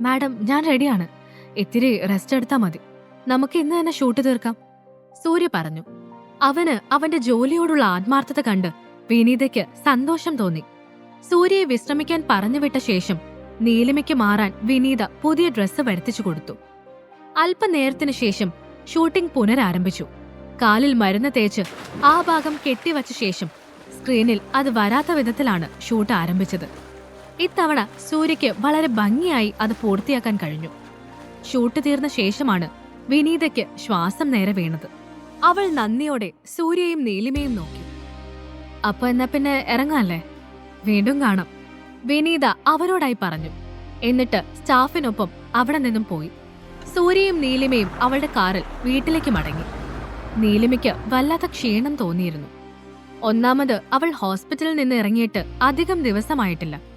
Madam ഞാൻ റെഡിയാണ്. ഇത്തിരി റെസ്റ്റ് എടുത്താൽ മതി. നമുക്ക് ഇന്ന് തന്നെ ഷൂട്ട് തീർക്കാം. സൂര്യ പറഞ്ഞു. അവന് അവന്റെ ജോലിയോടുള്ള ആത്മാർത്ഥത കണ്ട് വിനീതയ്ക്ക് സന്തോഷം തോന്നി. സൂര്യയെ വിശ്രമിക്കാൻ പറഞ്ഞുവിട്ട ശേഷം നീലിമയ്ക്ക് മാറാൻ വിനീത പുതിയ ഡ്രസ്സ് വരുത്തിച്ചു കൊടുത്തു. അല്പനേരത്തിനു ശേഷം ഷൂട്ടിംഗ് പുനരാരംഭിച്ചു. കാലിൽ മരുന്ന് തേച്ച് ആ ഭാഗം കെട്ടിവച്ച ശേഷം സ്ക്രീനിൽ അത് വരാത്ത വിധത്തിലാണ് ഷൂട്ട് ആരംഭിച്ചത്. ഇത്തവണ സൂര്യയ്ക്ക് വളരെ ഭംഗിയായി അത് പൂർത്തിയാക്കാൻ കഴിഞ്ഞു. ഷൂട്ട് തീർന്ന ശേഷമാണ് വിനീതയ്ക്ക് ശ്വാസം നേരെ വീണത്. അവൾ നന്ദിയോടെ സൂര്യയും നീലിമയും നോക്കി. അപ്പൊ എന്നാ പിന്നെ ഇറങ്ങാല്ലേ? വീണ്ടും കാണാം വിനീത അവരോടായി പറഞ്ഞു. എന്നിട്ട് സ്റ്റാഫിനൊപ്പം അവിടെ നിന്നും പോയി. സൂര്യയും നീലിമയും അവളുടെ കാറിൽ വീട്ടിലേക്ക് മടങ്ങി. നീലിമയ്ക്ക് വല്ലാത്ത ക്ഷീണം തോന്നിയിരുന്നു. ഒന്നാമത് അവൾ ഹോസ്പിറ്റലിൽ നിന്ന് ഇറങ്ങിയിട്ട് അധികം ദിവസമായിട്ടില്ല.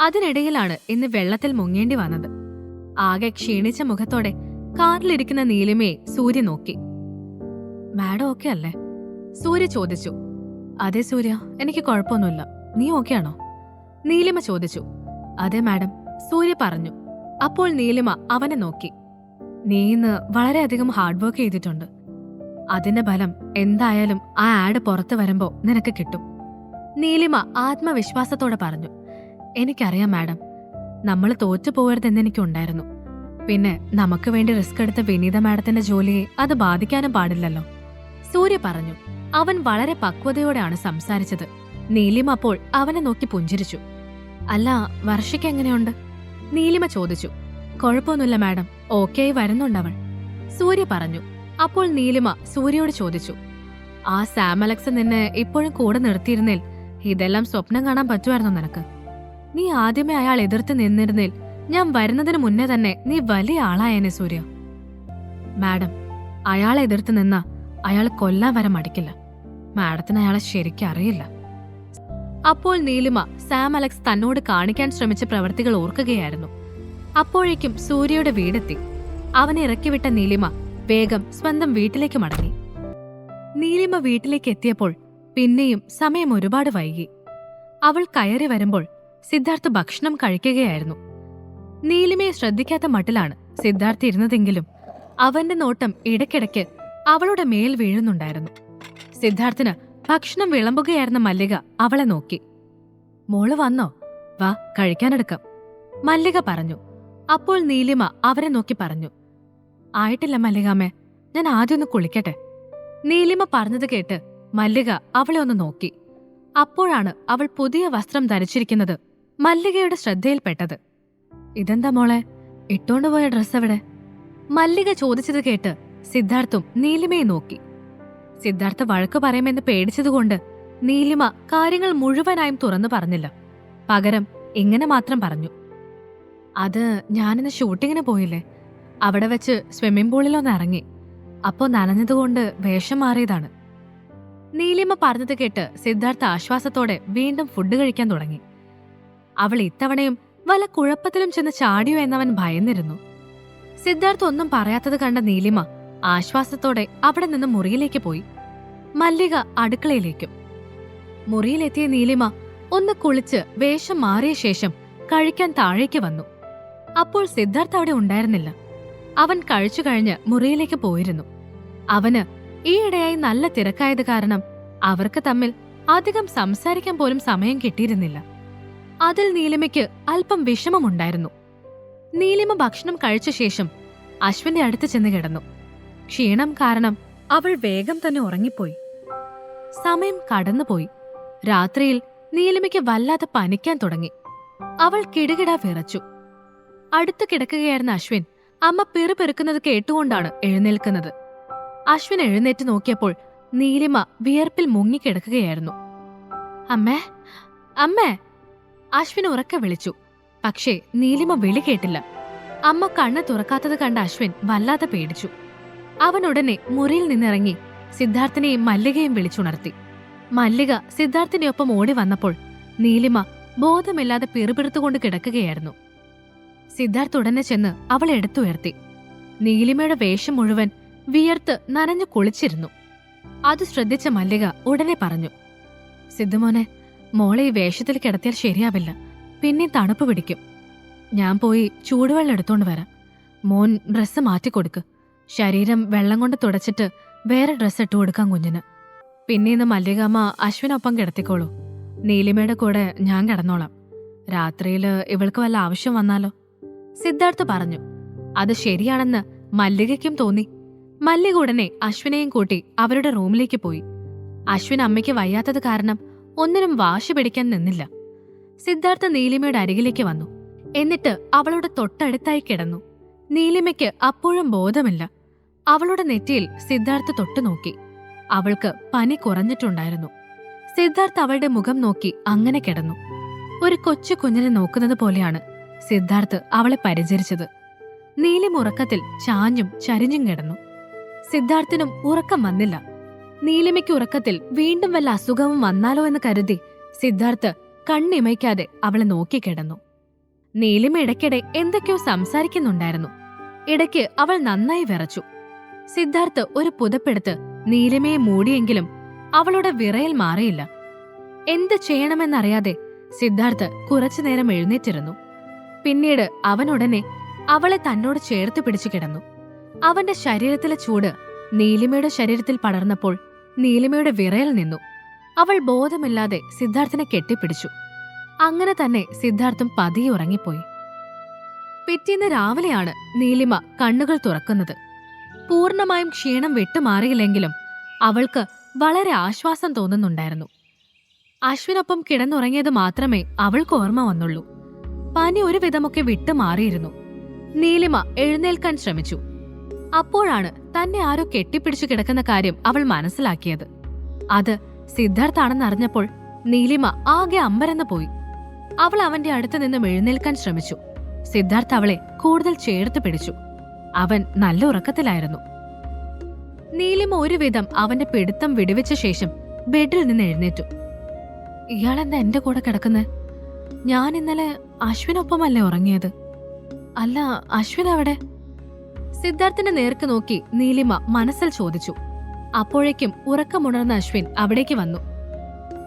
അതിനിടയിലാണ് ഇന്ന് വെള്ളത്തിൽ മുങ്ങേണ്ടി വന്നത്. ആകെ ക്ഷീണിച്ച മുഖത്തോടെ കാറിലിരിക്കുന്ന നീലിമയെ സൂര്യ നോക്കി. മാഡം ഓക്കെ അല്ലേ? സൂര്യ ചോദിച്ചു. അതെ സൂര്യ എനിക്ക് കുഴപ്പമൊന്നുമില്ല. നീ ഓക്കെയാണോ നീലിമ ചോദിച്ചു. അതെ മാഡം സൂര്യ പറഞ്ഞു. അപ്പോൾ നീലിമ അവനെ നോക്കി. നീ ഇന്ന് വളരെയധികം ഹാർഡ് വർക്ക് ചെയ്തിട്ടുണ്ട്. അതിന്റെ ഫലം എന്തായാലും ആ ആഡ് പുറത്തു വരുമ്പോ നിനക്ക് കിട്ടും. നീലിമ ആത്മവിശ്വാസത്തോടെ പറഞ്ഞു. എനിക്കറിയാം മാഡം. നമ്മൾ തോറ്റു പോകരുതെന്ന് എനിക്കുണ്ടായിരുന്നു. പിന്നെ നമുക്ക് വേണ്ടി റിസ്ക് എടുത്ത വിനീത മാഡത്തിന്റെ ജോലിയെ അത് ബാധിക്കാനും പാടില്ലല്ലോ. സൂര്യ പറഞ്ഞു അവൻ വളരെ പക്വതയോടെയാണ് സംസാരിച്ചത്. നീലിമ അപ്പോൾ അവനെ നോക്കി പുഞ്ചിരിച്ചു. അല്ല വർഷയ്ക്ക് എങ്ങനെയുണ്ട്? നീലിമ ചോദിച്ചു കുഴപ്പമൊന്നുമില്ല മാഡം. ഓക്കെ വരുന്നുണ്ടവൾ സൂര്യ പറഞ്ഞു അപ്പോൾ നീലിമ സൂര്യയോട് ചോദിച്ചു ആ സാം അലക്സ് നിന്നെ ഇപ്പോഴും കൂടെ നിർത്തിയിരുന്നേൽ ഇതെല്ലാം സ്വപ്നം കാണാൻ പറ്റുമായിരുന്നു നിനക്ക്? നീ ആദ്യമേ അയാൾ എതിർത്ത് നിന്നിരുന്നേൽ ഞാൻ വരുന്നതിന് മുന്നേ തന്നെ നീ വലിയ ആളായേനെ സൂര്യ. മാഡം അയാളെ എതിർത്ത് നിന്ന അയാൾ കൊല്ലാൻ വരെ മടിക്കില്ല. മാഡത്തിന് അയാളെ ശരിക്കും അറിയില്ല. അപ്പോൾ നീലിമ സാം അലക്സ് തന്നോട് കാണിക്കാൻ ശ്രമിച്ച പ്രവൃത്തികൾ ഓർക്കുകയായിരുന്നു. അപ്പോഴേക്കും സൂര്യയുടെ വീടെത്തി. അവനെ ഇറക്കിവിട്ട നീലിമ വേഗം സ്വന്തം വീട്ടിലേക്ക് മടങ്ങി. നീലിമ വീട്ടിലേക്ക് എത്തിയപ്പോൾ പിന്നെയും സമയം ഒരുപാട് വൈകി. അവൾ കയറി വരുമ്പോൾ സിദ്ധാർത്ഥ് ഭക്ഷണം കഴിക്കുകയായിരുന്നു. നീലിമയെ ശ്രദ്ധിക്കാത്ത മട്ടിലാണ് സിദ്ധാർത്ഥ് ഇരുന്നതെങ്കിലും അവന്റെ നോട്ടം ഇടയ്ക്കിടയ്ക്ക് അവളുടെ മേൽ വീഴുന്നുണ്ടായിരുന്നു. സിദ്ധാർത്ഥിന് ഭക്ഷണം വിളമ്പുകയായിരുന്ന മല്ലിക അവളെ നോക്കി. മോൾ വന്നോ? വാ കഴിക്കാനെടുക്കാം. മല്ലിക പറഞ്ഞു. അപ്പോൾ നീലിമ അവരെ നോക്കി പറഞ്ഞു. ആയിട്ടില്ല മല്ലികാമേ ഞാൻ ആദ്യം ഒന്ന് കുളിക്കട്ടെ. നീലിമ പറഞ്ഞത് കേട്ട് മല്ലിക അവളെ ഒന്ന് നോക്കി. അപ്പോഴാണ് അവൾ പുതിയ വസ്ത്രം ധരിച്ചിരിക്കുന്നത് മല്ലികയുടെ ശ്രദ്ധയിൽപ്പെട്ടത്. ഇതെന്താ മോളെ? ഇട്ടോണ്ട് പോയ ഡ്രസ് എവിടെ? മല്ലിക ചോദിച്ചത് കേട്ട് സിദ്ധാർത്ഥും നീലിമയെ നോക്കി. സിദ്ധാർത്ഥ വഴക്ക് പറയുമെന്ന് പേടിച്ചതുകൊണ്ട് നീലിമ കാര്യങ്ങൾ മുഴുവനായും തുറന്നു പറഞ്ഞില്ല. പകരം ഇങ്ങനെ മാത്രം പറഞ്ഞു. അത് ഞാനിന്ന് ഷൂട്ടിങ്ങിന് പോയില്ലേ? അവിടെ വെച്ച് സ്വിമ്മിംഗ് പൂളിലൊന്ന് ഇറങ്ങി. അപ്പോ നനഞ്ഞതുകൊണ്ട് വേഷം മാറിയതാണ്. നീലിമ പറഞ്ഞത് കേട്ട് സിദ്ധാർത്ഥ ആശ്വാസത്തോടെ വീണ്ടും ഫുഡ് കഴിക്കാൻ തുടങ്ങി. അവൾ ഇത്തവണയും വല്ല കുഴപ്പത്തിലും ചെന്ന് ചാടിയോ എന്നവൻ ഭയന്നിരുന്നു. സിദ്ധാർത്ഥ് ഒന്നും പറയാത്തത് കണ്ട നീലിമ ആശ്വാസത്തോടെ അവിടെ നിന്ന് മുറിയിലേക്ക് പോയി. മല്ലിക അടുക്കളയിലേക്കും. മുറിയിലെത്തിയ നീലിമ ഒന്ന് കുളിച്ച് വേഷം മാറിയ ശേഷം കഴിക്കാൻ താഴേക്ക് വന്നു. അപ്പോൾ സിദ്ധാർത്ഥ് അവിടെ ഉണ്ടായിരുന്നില്ല. അവൻ കഴിച്ചു കഴിഞ്ഞ് മുറിയിലേക്ക് പോയിരുന്നു. അവന് ഈയിടെയായി നല്ല തിരക്കായത് കാരണം അവർക്ക് തമ്മിൽ അധികം സംസാരിക്കാൻ പോലും സമയം കിട്ടിയിരുന്നില്ല. അതിൽ നീലിമയ്ക്ക് അല്പം വിഷമമുണ്ടായിരുന്നു. നീലിമ ഭക്ഷണം കഴിച്ച ശേഷം അശ്വിന്റെ അടുത്ത് ചെന്ന് കിടന്നു. ക്ഷീണം കാരണം അവൾ വേഗം തന്നെ ഉറങ്ങിപ്പോയി. സമയം കടന്നുപോയി. രാത്രിയിൽ നീലിമയ്ക്ക് വല്ലാതെ പനിക്കാൻ തുടങ്ങി. അവൾ കിടുകിടാ വിറച്ചു. അടുത്ത് കിടക്കുകയായിരുന്ന അശ്വിൻ അമ്മ പിറുപെറുക്കുന്നത് കേട്ടുകൊണ്ടാണ് എഴുന്നേൽക്കുന്നത്. അശ്വിൻ എഴുന്നേറ്റ് നോക്കിയപ്പോൾ നീലിമ വിയർപ്പിൽ മുങ്ങിക്കിടക്കുകയായിരുന്നു. അമ്മേ അമ്മേ അശ്വിൻ ഉറക്കെ വിളിച്ചു. പക്ഷേ നീലിമ വിളി കേട്ടില്ല. അമ്മ കണ്ണ് തുറക്കാത്തത് കണ്ട അശ്വിൻ വല്ലാതെ പേടിച്ചു. അവൻ ഉടനെ മുറിയിൽ നിന്നിറങ്ങി സിദ്ധാർത്ഥിനെയും മല്ലികയും വിളിച്ചുണർത്തി. മല്ലിക സിദ്ധാർത്ഥിനെയൊപ്പം ഓടി വന്നപ്പോൾ നീലിമ ബോധമില്ലാതെ പിറുപിറുത്തുകൊണ്ട് കിടക്കുകയായിരുന്നു. സിദ്ധാർത്ഥ് ഉടനെ ചെന്ന് അവളെ എടുത്തുയർത്തി. നീലിമയുടെ വേഷം മുഴുവൻ വിയർത്ത് നനഞ്ഞു കുളിച്ചിരുന്നു. അത് ശ്രദ്ധിച്ച മല്ലിക ഉടനെ പറഞ്ഞു സിദ്ധുമോനെ മോളെ ഈ വേഷത്തിൽ കിടത്തിയാൽ ശരിയാവില്ല. പിന്നെ തണുപ്പ് പിടിക്കും. ഞാൻ പോയി ചൂടുവെള്ളം എടുത്തോണ്ട് വരാം. മോൻ ഡ്രസ്സ് മാറ്റിക്കൊടുക്ക് ശരീരം വെള്ളം കൊണ്ട് തുടച്ചിട്ട് വേറെ ഡ്രസ്സ് ഇട്ട് കൊടുക്കാം കുഞ്ഞിന്. പിന്നെ ഇന്ന് മല്ലികാമ്മ അശ്വിനൊപ്പം കിടത്തിക്കോളൂ. നീലിമയുടെ കൂടെ ഞാൻ കിടന്നോളാം. രാത്രിയിൽ ഇവൾക്ക് വല്ല ആവശ്യം വന്നാലോ? സിദ്ധാർത്ഥ് പറഞ്ഞു. അത് ശരിയാണെന്ന് മല്ലികയ്ക്കും തോന്നി. മല്ലിക ഉടനെ അശ്വിനെയും കൂട്ടി അവരുടെ റൂമിലേക്ക് പോയി. അശ്വിൻ അമ്മയ്ക്ക് വയ്യാത്തത് കാരണം ഒന്നിനും വാശി പിടിക്കാൻ നിന്നില്ല. സിദ്ധാർത്ഥ നീലിമയുടെ അരികിലേക്ക് വന്നു. എന്നിട്ട് അവളുടെ തൊട്ടടുത്തായി കിടന്നു. നീലിമയ്ക്ക് അപ്പോഴും ബോധമില്ല. അവളുടെ നെറ്റിയിൽ സിദ്ധാർത്ഥ തൊട്ടു നോക്കി. അവൾക്ക് പനി കുറഞ്ഞിട്ടുണ്ടായിരുന്നു. സിദ്ധാർത്ഥ അവളുടെ മുഖം നോക്കി അങ്ങനെ കിടന്നു. ഒരു കൊച്ചു കുഞ്ഞിനെ നോക്കുന്നത് പോലെയാണ് സിദ്ധാർത്ഥ് അവളെ പരിചരിച്ചത്. നീലിമുറക്കത്തിൽ ചാഞ്ഞും ചരിഞ്ഞും കിടന്നു. സിദ്ധാർത്ഥിനും ഉറക്കം വന്നില്ല. നീലിമയ്ക്ക് ഉറക്കത്തിൽ വീണ്ടും വല്ല അസുഖവും വന്നാലോ എന്ന് കരുതി സിദ്ധാർത്ഥ് കണ്ണിമയ്ക്കാതെ അവളെ നോക്കിക്കിടന്നു നീലിമ ഇടയ്ക്കിടെ എന്തൊക്കെയോ സംസാരിക്കുന്നുണ്ടായിരുന്നു. ഇടയ്ക്ക് അവൾ നന്നായി വിറച്ചു. സിദ്ധാർത്ഥ് ഒരു പുതപ്പെടുത്ത് നീലിമയെ മൂടിയെങ്കിലും അവളുടെ വിറയൽ മാറിയില്ല. എന്ത് ചെയ്യണമെന്നറിയാതെ സിദ്ധാർത്ഥ് കുറച്ചുനേരം എഴുന്നേറ്റിരുന്നു. പിന്നീട് അവനുടനെ അവളെ തന്നോട് ചേർത്ത് പിടിച്ചു കിടന്നു. അവന്റെ ശരീരത്തിലെ ചൂട് നീലിമയുടെ ശരീരത്തിൽ പടർന്നപ്പോൾ നീലിമയുടെ വിറയൽ നിന്നു. അവൾ ബോധമില്ലാതെ സിദ്ധാർത്ഥിനെ കെട്ടിപ്പിടിച്ചു. അങ്ങനെ തന്നെ സിദ്ധാർത്ഥം പതിയെ ഉറങ്ങിപ്പോയി. പിറ്റേന്ന് രാവിലെയാണ് നീലിമ കണ്ണുകൾ തുറക്കുന്നത്. പൂർണമായും ക്ഷീണം വിട്ടുമാറിയില്ലെങ്കിലും അവൾക്ക് വളരെ ആശ്വാസം തോന്നുന്നുണ്ടായിരുന്നു. അശ്വിനൊപ്പം കിടന്നുറങ്ങിയത് മാത്രമേ അവൾക്ക് ഓർമ്മ വന്നുള്ളൂ. പനി ഒരുവിധമൊക്കെ വിട്ടുമാറിയിരുന്നു. നീലിമ എഴുന്നേൽക്കാൻ ശ്രമിച്ചു. അപ്പോഴാണ് തന്നെ ആരോ കെട്ടിപ്പിടിച്ചു കിടക്കുന്ന കാര്യം അവൾ മനസ്സിലാക്കിയത്. അത് സിദ്ധാർത്ഥാണെന്നറിഞ്ഞപ്പോൾ നീലിമ ആകെ അമ്പരന്ന് പോയി. അവൾ അവന്റെ അടുത്ത് നിന്ന് എഴുന്നേൽക്കാൻ ശ്രമിച്ചു. സിദ്ധാർത്ഥ് അവളെ കൂടുതൽ ചേർത്ത് പിടിച്ചു. അവൻ നല്ല ഉറക്കത്തിലായിരുന്നു. നീലിമ ഒരുവിധം അവന്റെ പിടുത്തം വിടുവിച്ച ശേഷം ബെഡിൽ നിന്ന് എഴുന്നേറ്റു. ഇയാളെന്താ എന്റെ കൂടെ കിടക്കുന്നത് ഞാൻ ഇന്നലെ അശ്വിനൊപ്പമല്ലേ ഉറങ്ങിയത്? അല്ല അശ്വിൻ എവിടെ? സിദ്ധാർത്ഥിന്റെ നേർക്ക് നോക്കി നീലിമ മനസ്സിൽ ചോദിച്ചു. അപ്പോഴേക്കും ഉറക്കമുണർന്ന അശ്വിൻ അവിടേക്ക് വന്നു.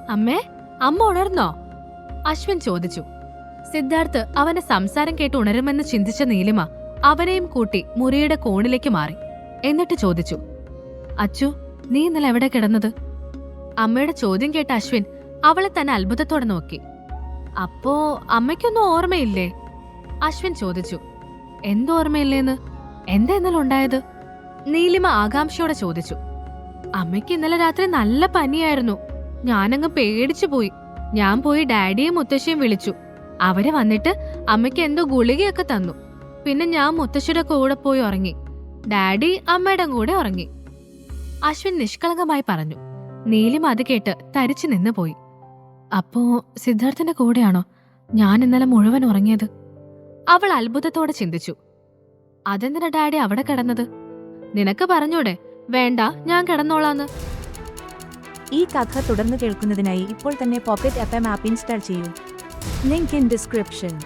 അമ്മേ അമ്മ ഉണർന്നോ? അശ്വിൻ ചോദിച്ചു. സിദ്ധാർത്ഥ് അവന്റെ സംസാരം കേട്ട് ഉണരുമെന്ന് ചിന്തിച്ച നീലിമ അവനെയും കൂട്ടി മുറിയുടെ കോണിലേക്ക് മാറി. എന്നിട്ട് ചോദിച്ചു. അച്ചു നീ ഇന്നലെ എവിടെ കിടന്നത്? അമ്മയുടെ ചോദ്യം കേട്ട അശ്വിൻ അവളെ തന്നെ അത്ഭുതത്തോടെ നോക്കി. അപ്പോ അമ്മയ്ക്കൊന്നും ഓർമ്മയില്ലേ? അശ്വിൻ ചോദിച്ചു. എന്തോർമ്മയില്ലേന്ന് എന്താ ഇന്നലെ ഉണ്ടായത്? നീലിമ ആകാംക്ഷയോടെ ചോദിച്ചു. അമ്മയ്ക്ക് ഇന്നലെ രാത്രി നല്ല പനിയായിരുന്നു. ഞാനങ്ങ് പേടിച്ചു പോയി. ഞാൻ പോയി ഡാഡിയും മുത്തശ്ശിയും വിളിച്ചു. അവരെ വന്നിട്ട് അമ്മയ്ക്ക് എന്തോ ഗുളികയൊക്കെ തന്നു. പിന്നെ ഞാൻ മുത്തശ്ശിയുടെ കൂടെ പോയി ഉറങ്ങി. ഡാഡി അമ്മയുടെ കൂടെ ഉറങ്ങി. അശ്വിൻ നിഷ്കളങ്കമായി പറഞ്ഞു. നീലിമ അത് കേട്ട് തരിച്ചു നിന്ന് പോയി. അപ്പോ സിദ്ധാർത്ഥന്റെ കൂടെയാണോ? ഞാൻ ഇന്നലെ മുഴുവൻ ഉറങ്ങിയത്? അവൾ അത്ഭുതത്തോടെ ചിന്തിച്ചു. അതെന്തിനാ ഡാഡി അവിടെ കിടന്നത്? നിനക്ക് പറഞ്ഞൂടെ. വേണ്ട ഞാൻ കിടന്നോളാന്ന്. ഈ കഥ തുടർന്ന് കേൾക്കുന്നതിനായി ഇപ്പോൾ തന്നെ pocket F M app install ചെയ്യൂ. Link in description.